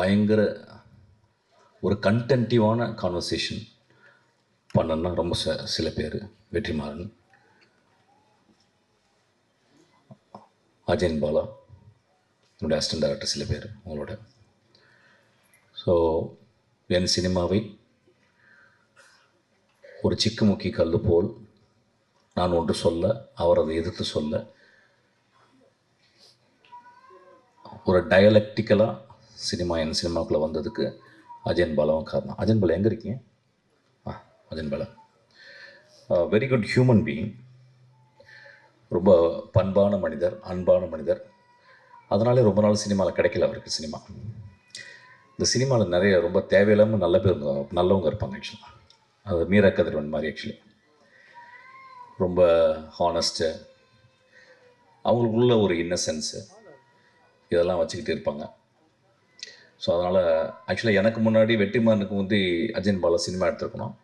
பயங்கர ஒரு கண்டென்டிவான கான்வர்சேஷன் பண்ணணும்னா ரொம்ப ச சில பேர் வெற்றிமாறன் அஜயன் பாலா என்னுடைய அசிஸ்டன்ட் டேரக்டர் சில பேர் உங்களோட ஸோ என் சினிமாவை ஒரு சிக்குமுக்கி கல் போல் நான் ஒன்று சொல்ல அவர் அதை எதிர்த்து சொல்ல ஒரு டயலக்டிக்கலாக சினிமா என் சினிமாக்குள்ளே வந்ததுக்கு அஜயன் பாலாவும் காரணம். அஜயன் பாலா எங்கே இருக்கீங்க? ஆ Ajayan Bala very good human being ரொம்ப பண்பான மனிதர் அன்பான மனிதர். அதனாலே ரொம்ப நாள் சினிமாவில் கிடைக்கல அவருக்கு சினிமா. இந்த சினிமாவில் நிறைய ரொம்ப தேவையில்லாமல் நல்ல பேர் நல்லவங்க இருப்பாங்க ஆக்சுவலாக அது மீரா கதிரவன் மாதிரி ஆக்சுவலி ரொம்ப ஹானஸ்ட்டு அவங்களுக்குள்ள ஒரு இன்னசென்ஸு இதெல்லாம் வச்சுக்கிட்டு இருப்பாங்க. ஸோ அதனால் ஆக்சுவலாக எனக்கு முன்னாடி வெற்றிமாறனுக்கு வந்து Ajayan Bala cinema எடுத்துருக்கணும்.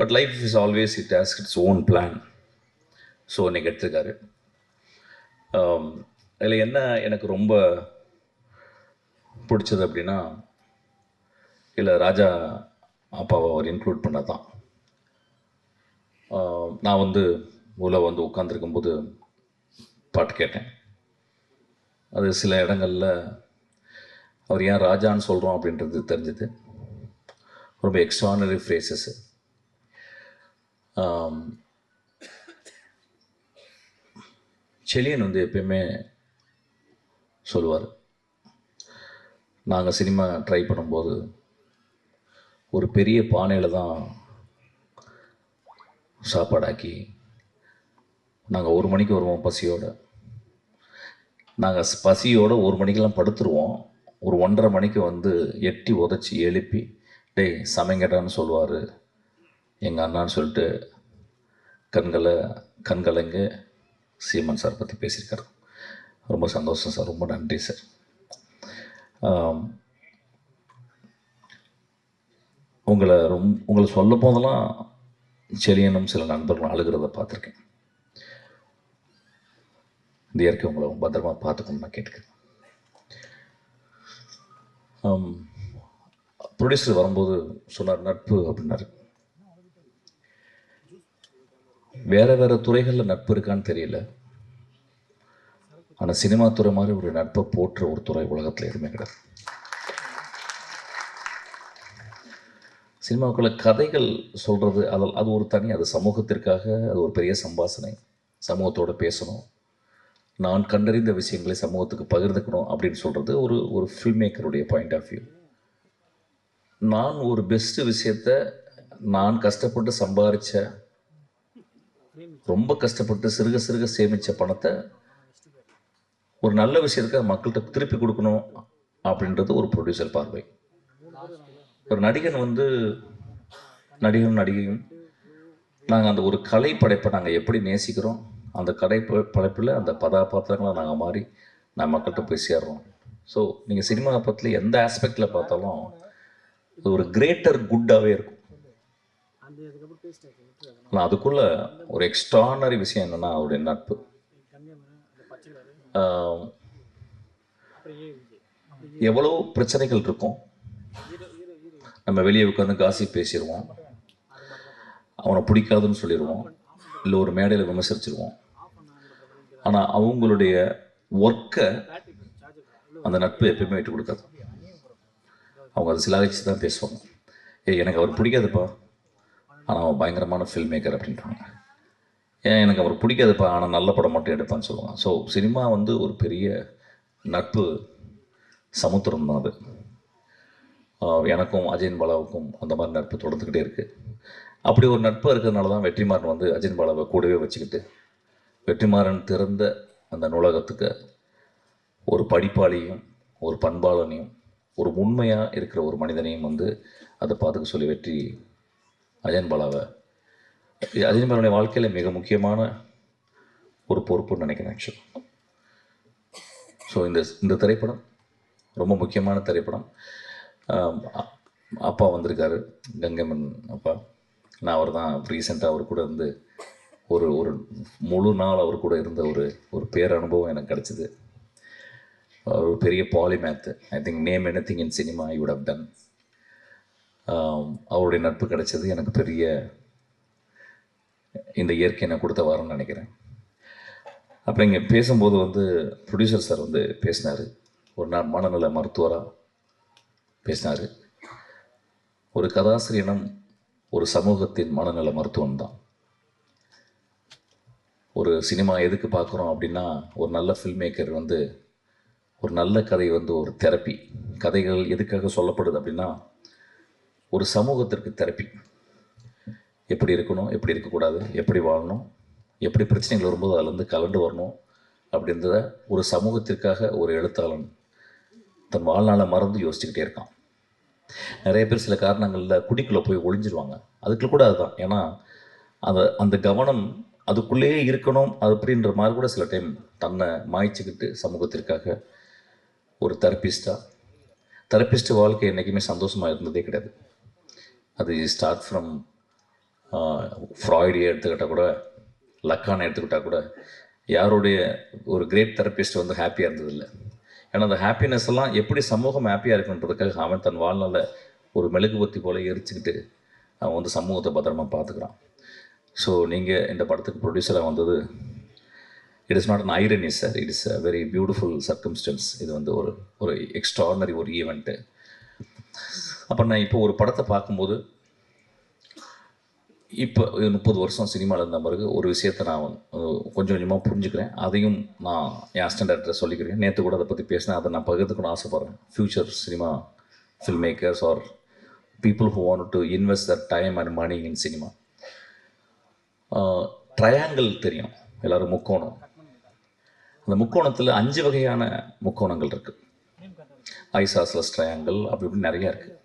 But life is always it ask its own plan so இன்றைக்கி எடுத்திருக்காரு. Um, அதில் என்ன எனக்கு ரொம்ப பிடிச்சது அப்படின்னா இல்லை ராஜா அப்பாவை அவர் இன்க்ளூட் பண்ண தான் um, நான் வந்து உள்ள வந்து உட்காந்துருக்கும்போது பாட்டு கேட்டேன். அது சில இடங்களில் அவர் ஏன் ராஜான்னு சொல்கிறோம் அப்படின்றது தெரிஞ்சது. ரொம்ப எக்ஸ்ட்ரானரி ஃப்ரேசஸ்ஸு செலியன் வந்து எப்பயுமே சொல்லுவார். நாங்கள் சினிமா ட்ரை பண்ணும்போது ஒரு பெரிய பானையில் தான் சாப்பாடாக்கி நாங்கள் ஒரு மணிக்கு வருவோம் பசியோடு. நாங்கள் பசியோடு ஒரு மணிக்கெல்லாம் படுத்துருவோம். ஒரு ஒன்றரை மணிக்கு வந்து எட்டி உதச்சி எழுப்பி டேய் சமைங்கடான்னு சொல்லுவார் எங்கள் அண்ணான்னு சொல்லிட்டு கண்களை கண்கலங்க சீமன் சார் பற்றி பேசியிருக்காரு. ரொம்ப சந்தோஷம் சார் ரொம்ப நன்றி சார். உங்களை ரொம் உங்களை சொல்ல போதெல்லாம் செலியனும் சில நண்பர்களும் அழுகிறத பார்த்துருக்கேன். இந்த இயற்கை உங்களை பத்திரமா பார்த்துக்கணும்னு நான் கேட்டுக்கிறேன். ப்ரொடியூசர் வரும்போது சொன்னார் நட்பு அப்படின்னாரு. வேற வேற துறைகளில் நட்பு இருக்கான்னு தெரியல. ஆனால் சினிமா துறை மாதிரி ஒரு நட்பை போற்ற ஒரு துறை உலகத்தில் எதுவுமே கிடையாது. சினிமாவுக்குள்ள கதைகள் சொல்கிறது அதில் அது ஒரு தனி அது சமூகத்திற்காக அது ஒரு பெரிய சம்பாசனை. சமூகத்தோட பேசணும். நான் கண்டறிந்த விஷயங்களை சமூகத்துக்கு பகிர்ந்துக்கணும் அப்படின்னு சொல்கிறது ஒரு ஒரு ஃபில்ம் மேக்கருடைய பாயிண்ட் ஆஃப் வியூ நான் ஒரு பெஸ்ட்டு விஷயத்த நான் கஷ்டப்பட்டு சம்பாதிச்ச ரொம்ப கஷ்டப்பட்டு சிறுக சிறுக சேமித்த பணத்தை ஒரு நல்ல விஷயத்துக்கு மக்கள்கிட்ட திருப்பி கொடுக்கணும் அப்படின்றது ஒரு ப்ரொடியூசர் பார்வை. ஒரு நடிகன் வந்து நடிகரும் நடிகையும் நாங்கள் அந்த ஒரு கலை படைப்பை நாங்கள் எப்படி நேசிக்கிறோம் அந்த கடை ப- படைப்பில் அந்த கதாபாத்திரங்களை நாங்கள் மாறி நான் மக்கள்கிட்ட போய் சேர்றோம். ஸோ நீங்கள் சினிமா பற்றில எந்த ஆஸ்பெக்டில் பார்த்தாலும் அது ஒரு கிரேட்டர் குட்டாகவே இருக்கும். ஆனால் அதுக்குள்ள ஒரு எக்ஸ்ட்ரானரி விஷயம் என்னென்னா அவருடைய நட்பு. எவ்வளோ பிரச்சனைகள் இருக்கும். நம்ம வெளியே உட்காந்து காசி பேசிடுவோம். அவனை பிடிக்காதுன்னு சொல்லிடுவோம். இல்லை ஒரு மேடையில் விமர்சிச்சிருவோம். ஆனால் அவங்களுடைய ஒர்க்கை அந்த நட்பு எப்பயுமே விட்டு கொடுக்காது. அவங்க அதை சிலாகிச்சு தான் பேசுவாங்க. ஏய் எனக்கு அவர் பிடிக்காதுப்பா. ஆனால் அவன் பயங்கரமான ஃபில்ம் மேக்கர் அப்படின்றாங்க. ஏன் எனக்கு அவர் பிடிக்காதுப்பா. ஆனால் நல்ல படம் மட்டும் எடுப்பான்னு சொல்லுவாங்க. ஸோ சினிமா வந்து ஒரு பெரிய நட்பு சமுத்திரம் தான் அது. எனக்கும் அஜயன் பாலாவுக்கும் அந்த மாதிரி நட்பு தொடர்ந்துக்கிட்டே இருக்குது அப்படி ஒரு நட்பு இருக்கிறதுனால தான் வெற்றிமாறன் வந்து அஜயன் பாலாவை கூடவே வச்சுக்கிட்டு வெற்றிமாறன் திறந்த அந்த நூலகத்துக்கு ஒரு படிப்பாளியும் ஒரு பண்பாளனையும் ஒரு உண்மையாக இருக்கிற ஒரு மனிதனையும் வந்து அதை பார்த்துக்க சொல்லி வெற்றி அஜயன் பாலாவை. அஜயன் பாலாவுடைய வாழ்க்கையில் மிக முக்கியமான ஒரு பொறுப்புன்னு நினைக்கிறேன் ஆக்சுவலாக ஸோ இந்த இந்த திரைப்படம் ரொம்ப முக்கியமான திரைப்படம். அப்பா வந்திருக்காரு கங்கைமன் அப்பா. நான் அவர் தான் ரீசெண்டாக அவர் கூட இருந்து ஒரு ஒரு முழு நாள் அவர் கூட இருந்த ஒரு ஒரு பேரனுபவம் எனக்கு கிடச்சிது. ஒரு பெரிய polymath I think name anything in cinema I have done அவருடைய நட்பு கிடைச்சது எனக்கு பெரிய இந்த இயற்கை நான் கொடுத்த வாரம்னு நினைக்கிறேன். அப்புறம் இங்கே பேசும்போது வந்து ப்ரொடியூசர் சார் வந்து பேசினார். ஒரு நாள் மனநல மருத்துவராக பேசினார். ஒரு கதாசிரியனம் ஒரு சமூகத்தின் மனநல மருத்துவம் தான். ஒரு சினிமா எதுக்கு பார்க்குறோம் அப்படின்னா ஒரு நல்ல ஃபில்ம் மேக்கர் வந்து ஒரு நல்ல கதை வந்து ஒரு தெரப்பி கதைகள் எதுக்காக சொல்லப்படுது அப்படின்னா ஒரு சமூகத்திற்கு தெரப்பி எப்படி இருக்கணும் எப்படி இருக்கக்கூடாது எப்படி வாழணும் எப்படி பிரச்சனைகள் வரும்போது அதுலேருந்து கலந்து வரணும் அப்படின்றத ஒரு சமூகத்திற்காக ஒரு எழுத்தாளன் தன் வாழ்நாளை மறந்து யோசிச்சுக்கிட்டே இருக்கான். நிறைய பேர் சில காரணங்களில் குடிக்குள்ளே போய் ஒளிஞ்சிருவாங்க. அதுக்குள்ள கூட அதுதான். ஏன்னா அந்த அந்த கவனம் அதுக்குள்ளேயே இருக்கணும் அது அப்படின்ற மாதிரி கூட சில டைம் தன்னை மாய்ச்சிக்கிட்டு சமூகத்திற்காக ஒரு தெரப்பிஸ்டாக தெரப்பிஸ்ட் வாழ்க்கை என்றைக்குமே சந்தோஷமாக இருந்ததே கிடையாது. அது ஸ்டார்ட் ஃப்ரம் ஃப்ராய்டியை எடுத்துக்கிட்டால் கூட லக்கானை எடுத்துக்கிட்டால் கூட யாருடைய ஒரு கிரேட் தெரப்பிஸ்ட் வந்து ஹாப்பியாக இருந்ததில்லை. எனது அந்த ஹாப்பினஸ் எல்லாம் எப்படி சமூகம் ஹாப்பியாக இருக்குன்றதுக்காக அவன் தன் வாழ்நாளில் ஒரு மெழுகுபத்தி போல எரிச்சுக்கிட்டு அவன் வந்து சமூகத்தை பத்திரமா பார்த்துக்கிறான். ஸோ நீங்கள் இந்த படத்துக்கு ப்ரொடியூசராக வந்தது it is not an irony sir it is a very beautiful circumstance இது வந்து ஒரு ஒரு எக்ஸ்ட்ரானரி ஒரு ஈவெண்ட்டு அப்போ நான் இப்போ ஒரு படத்தை பார்க்கும்போது இப்போ முப்பது வருஷம் சினிமாவில் இருந்த பிறகு ஒரு விஷயத்தை நான் கொஞ்சம் கொஞ்சமாக புரிஞ்சுக்கிறேன். அதையும் நான் என் அசிஸ்டன்ட் சொல்லிக்கிறேன். நேற்று கூட அதை பற்றி பேசினேன். அதை நான் பகிர்ந்துக்கணும் ஆசைப்பட்றேன். Future cinema film makers are people who want to invest their time and money in cinema triangle தெரியும். எல்லாரும் முக்கோணம். அந்த முக்கோணத்தில் அஞ்சு வகையான முக்கோணங்கள் இருக்குது ஐசாஸ்லஸ் ட்ரையாங்கிள் அப்படி இப்படி நிறையா இருக்குது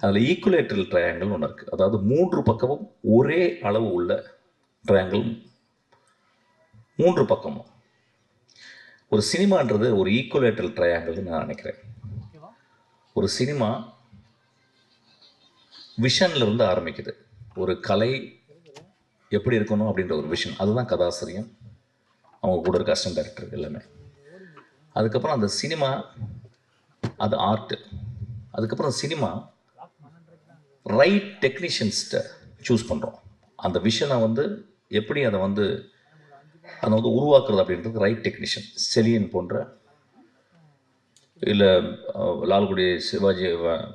அதில் ஈக்குலேட்டரல் ட்ரையாங்கிள் ஒன்று இருக்குது அதாவது மூன்று பக்கமும் ஒரே அளவு உள்ள ட்ரையாங்கிள் மூன்று பக்கமும். ஒரு சினிமான்றது ஒரு ஈக்குலேட்டரல் ட்ரையாங்கிள்னு நான் நினைக்கிறேன். ஒரு சினிமா விஷன்ல இருந்து ஆரம்பிக்குது. ஒரு கலை எப்படி இருக்கணும் அப்படின்ற ஒரு விஷன். அதுதான் கதாசிரியம். அவங்க கூட இருக்க அசிஸ்டன்ட் டைரக்டர் எல்லாமே. அதுக்கப்புறம் அந்த சினிமா அது ஆர்ட் அதுக்கப்புறம் சினிமா ரைட் டெக்னீஷியன்ஸ்கிட்ட சூஸ் பண்ணுறோம் அந்த விஷனை வந்து எப்படி அதை வந்து அதை வந்து உருவாக்குறது அப்படின்றது ரைட் டெக்னீஷியன் செலியன் போன்ற இல்லை லால்குடி சிவாஜி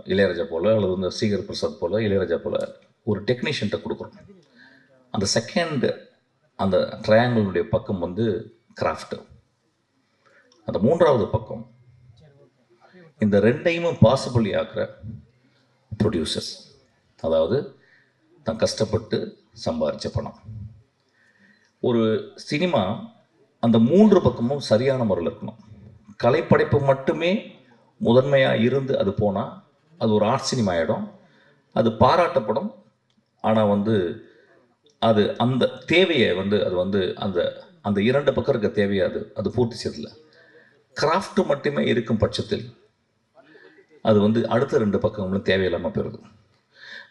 இளையராஜா போல் அல்லது வந்து சீகர் பிரசாத் போல் இளையராஜா போல் ஒரு டெக்னீஷியன்ட்ட கொடுக்குறோம். அந்த செகண்ட் அந்த ட்ரையாங்கிளுடைய பக்கம் வந்து கிராஃப்ட் அந்த மூன்றாவது பக்கம் இந்த ரெண்டையும் பாசிபிளி ஆக்குற ப்ரொடியூசர்ஸ் அதாவது தான் கஷ்டப்பட்டு சம்பாரித்த பணம். ஒரு சினிமா அந்த மூன்று பக்கமும் சரியான முறையில் இருக்கணும். கலைப்படைப்பு மட்டுமே முதன்மையாக இருந்து அது போனால் அது ஒரு ஆர்ட் சினிமா ஆகிடும் அது பாராட்டப்படும். ஆனால் வந்து அது அந்த தேவையை வந்து அது வந்து அந்த அந்த இரண்டு பக்கம் இருக்க தேவையை அது அது பூர்த்தி செய்யறதில்ல. கிராஃப்ட் மட்டுமே இருக்கும் பட்சத்தில் அது வந்து அடுத்த ரெண்டு பக்கங்களும் தேவையில்லாமல் போயிடுது.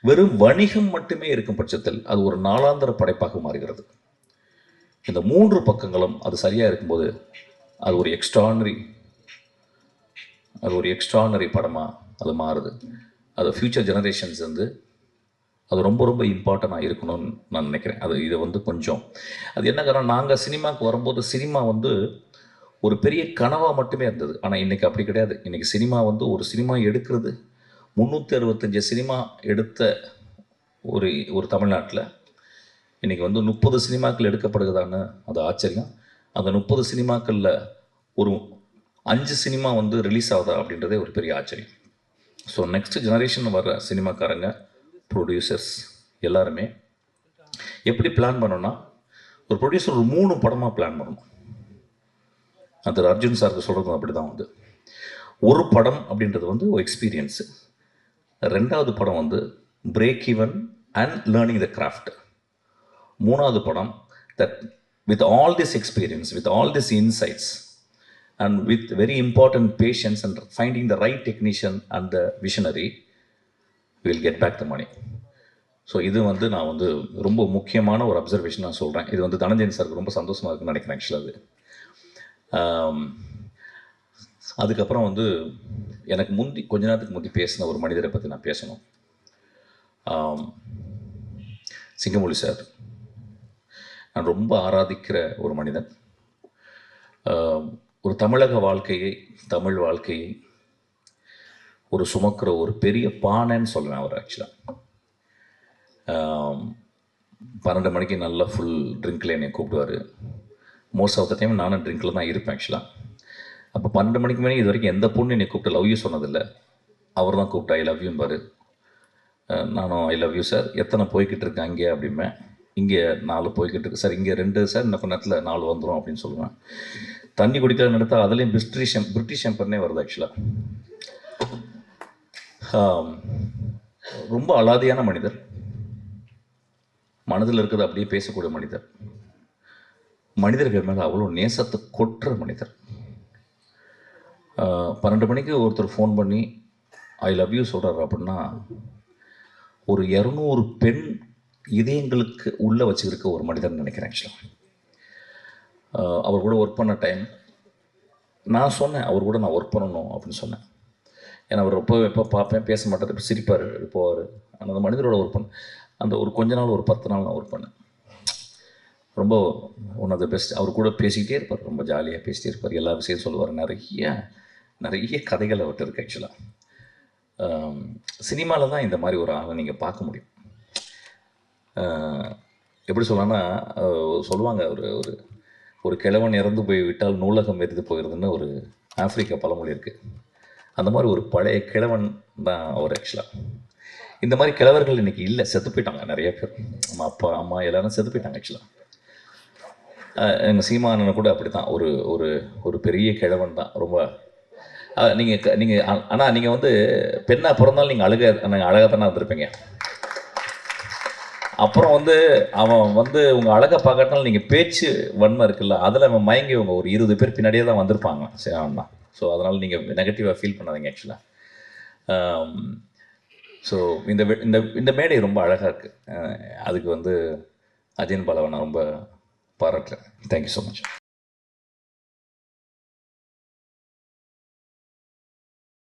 வெறும் வணிகம் மட்டுமே இருக்கும் பட்சத்தில் அது ஒரு நாளாந்தர படைப்பாக மாறுகிறது. இந்த மூன்று பக்கங்களும் அது சரியாக இருக்கும்போது அது ஒரு எக்ஸ்ட்ரானரி அது ஒரு எக்ஸ்ட்ரானரி படமாக அது மாறுது. அது ஃப்யூச்சர் ஜெனரேஷன்ஸ் வந்து அது ரொம்ப ரொம்ப இம்பார்ட்டண்ட்டாக இருக்கணும்னு நான் நினைக்கிறேன். அது இதை வந்து கொஞ்சம் அது என்ன காரணம்? நாங்கள் சினிமாவுக்கு வரும்போது சினிமா வந்து ஒரு பெரிய கனவாக மட்டுமே இருந்தது. ஆனால் இன்றைக்கி அப்படி கிடையாது. இன்றைக்கி சினிமா வந்து ஒரு சினிமா எடுக்கிறது முந்நூற்றி அறுபத்தஞ்சு சினிமா எடுத்த ஒரு ஒரு தமிழ்நாட்டில் இன்றைக்கி வந்து முப்பது சினிமாக்கள் எடுக்கப்படுகிறதான்னு அது ஆச்சரியம். அந்த முப்பது சினிமாக்களில் ஒரு அஞ்சு சினிமா வந்து ரிலீஸ் ஆகுதா அப்படின்றதே ஒரு பெரிய ஆச்சரியம். ஸோ நெக்ஸ்ட் ஜெனரேஷன் வர்ற சினிமாக்காரங்க ப்ரொடியூசர்ஸ் எல்லாருமே எப்படி பிளான் பண்ணோன்னா ஒரு ப்ரொடியூசர் ஒரு மூணு படமாக பிளான் பண்ணணும். அது அர்ஜுன் சாருக்கு சொல்கிறது அப்படி தான் வந்து. ஒரு படம் அப்படின்றது வந்து ஒரு எக்ஸ்பீரியன்ஸு ரெண்டாவது படம் வந்து break even and learning the craft மூணாவது படம் that with all this experience with all this insights and with very important patience and finding the right technician and the visionary will get back the money so இது வந்து நான் வந்து ரொம்ப முக்கியமான ஒரு observation நான் சொல்கிறேன் இது வந்து தனஞ்சயன் சாருக்கு ரொம்ப சந்தோஷமாக இருக்குன்னு நினைக்கிறேன் ஆக்சுவலாக அது. அதுக்கப்புறம் வந்து எனக்கு முந்தி கொஞ்ச நேரத்துக்கு முந்தி பேசின ஒரு மனிதரை பற்றி நான் பேசணும். சிங்கமொழி சார். நான் ரொம்ப ஆராதிக்கிற ஒரு மனிதன். ஒரு தமிழக வாழ்க்கையை தமிழ் வாழ்க்கையை ஒரு சுமக்கிற ஒரு பெரிய பானைன்னு சொல்லுவேன் அவர் ஆக்சுவலாக பன்னெண்டு மணிக்கு நல்லா ஃபுல் ட்ரிங்கில் என்னை கூப்பிடுவார். மோஸ்ட் ஆஃப் த டைம் நானும் ட்ரிங்கில் தான் இருப்பேன் ஆக்சுவலாக அப்போ பன்னெண்டு மணிக்கு மேலே இது வரைக்கும் எந்த பொண்ணு என்னை கூப்பிட்டு லவ் யூ சொன்னதில்லை. அவர் தான் கூப்பிட்டா ஐ லவ் யூம்பாரு பாரு. நானும் ஐ லவ் யூ சார் எத்தனை போய்கிட்டு இருக்கு அங்கே? அப்படிமே இங்கே நாலு போய்கிட்டு இருக்கு. சார் இங்கே ரெண்டு சார் இன்னும் கொஞ்ச நேரத்தில் நாலு வந்துடும் அப்படின்னு சொல்லுவேன். தண்ணி குடிக்கிற நடத்தா அதுலேயும் பிரிட்டிஷ் பிரிட்டிஷ் எம்பர்னே வருது ஆக்சுவலாக ரொம்ப அலாதியான மனிதர். மனதில் இருக்கிறது அப்படியே பேசக்கூடிய மனிதர். மனிதர்கள் மேலே அவ்வளோ நேசத்தை கொட்டுற மனிதர். பன்னெண்டு மணிக்கு ஒருத்தர் ஃபோன் பண்ணி ஐ லவ் யூ சொல்கிறார் அப்படின்னா ஒரு இரநூறு பெண் இதயங்களுக்கு உள்ளே வச்சுருக்க ஒரு மனிதன் நினைக்கிறேன் ஆக்சுவலாக அவர் கூட ஒர்க் பண்ண டைம் நான் சொன்னேன் அவர் கூட நான் ஒர்க் பண்ணணும் அப்படின்னு சொன்னேன். ஏன்னா அவர் எப்போ எப்போ பார்ப்பேன் பேச மாட்டார் இப்போ சிரிப்பார் போவார். அந்த மனிதரோட ஒர்க் பண்ண அந்த ஒரு கொஞ்ச நாள் ஒரு பத்து நாள் நான் ஒர்க் பண்ணேன். ரொம்ப ஒன் ஆஃப் த பெஸ்ட் அவர் கூட பேசிக்கிட்டே இருப்பார் ரொம்ப ஜாலியாக பேசிட்டே இருப்பார் எல்லா விஷயம் சொல்லுவார் நிறைய நிறைய கதைகள் அவர்கிட்ட இருக்குது ஆக்சுவலாக சினிமாவில் தான் இந்த மாதிரி ஒரு ஆளை நீங்கள் பார்க்க முடியும். எப்படி சொல்லலாம்னா சொல்லுவாங்க ஒரு ஒரு ஒரு கிழவன் இறந்து போய் விட்டால் நூலகம் எரிந்து போகிறதுன்னு ஒரு ஆப்பிரிக்க பழமொழி இருக்குது அந்த மாதிரி ஒரு பழைய கிழவன் தான் அவர் ஆக்சுவலாக இந்த மாதிரி கிழவர்கள் இன்னைக்கு இல்லை செத்து போயிட்டாங்க நிறைய பேர். நம்ம அப்பா அம்மா எல்லாரும் செத்து போயிட்டாங்க ஆக்சுவலாக எங்கள் சீமானனை கூட அப்படி தான் ஒரு ஒரு ஒரு பெரிய கிழவன் தான் ரொம்ப நீங்கள் நீங்கள் ஆனால் நீங்கள் வந்து பெண்ணாக பிறந்தாலும் நீங்கள் அழுக நாங்கள் அழகாக தானே இருந்திருப்பீங்க. அப்புறம் வந்து அவன் வந்து உங்கள் அழகை பார்க்கறதுனால நீங்கள் பேச்சு வன்மை இருக்குல்ல அதில் அவன் மயங்கி உங்கள் ஒரு இருபது பேர் பின்னாடியே தான் வந்திருப்பாங்க. சரி அவன் ஸோ அதனால் நீங்கள் நெகட்டிவாக ஃபீல் பண்ணாதீங்க ஆக்சுவலாக ஸோ um, இந்த இந்த இந்த மேடை ரொம்ப அழகாக இருக்குது அதுக்கு வந்து அஜயன் பாலவை நான் ரொம்ப பாராட்டுறேன். Thank you so much